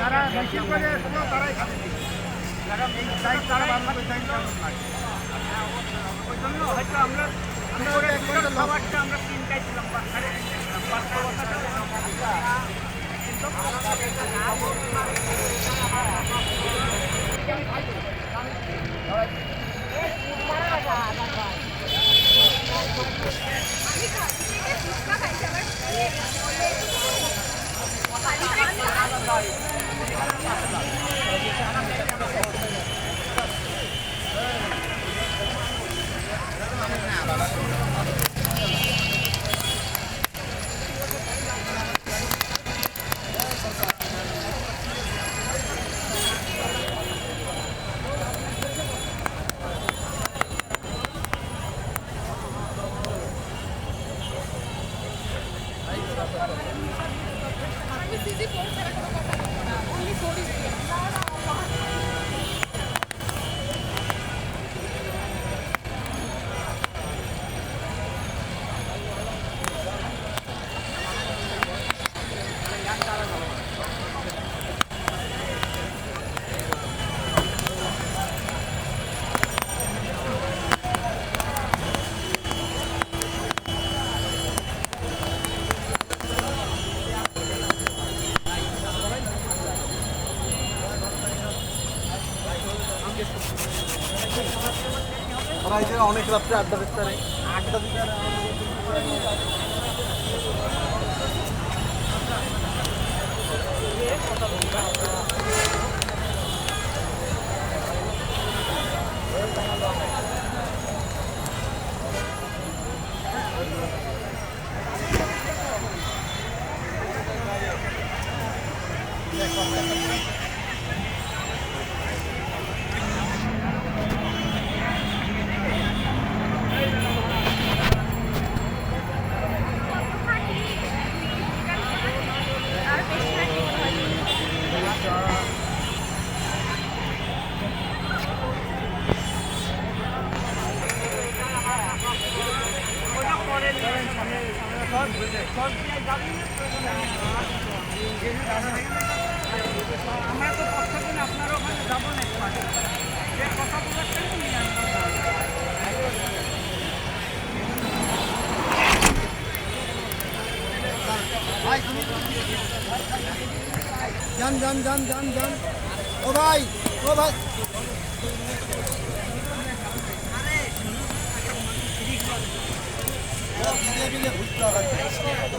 যারা মেশিন করে এসেছিল তারাই খাবে যারা এই সাইড তারা বাংলাদেশ সাইড ওই জন্য হয়তো আমরা আমরা খাবারটা আমরা তিনটায় ছিলাম পাঁচটা বছর C C four only four অনেক রাত্রে আড্ডা দিতে আড্ডা দিতে পারে আমরা তো প্রত্যেকদিন আপনার ওখানে যান যান যান যান যান ও ভাই ও ভাই। হবে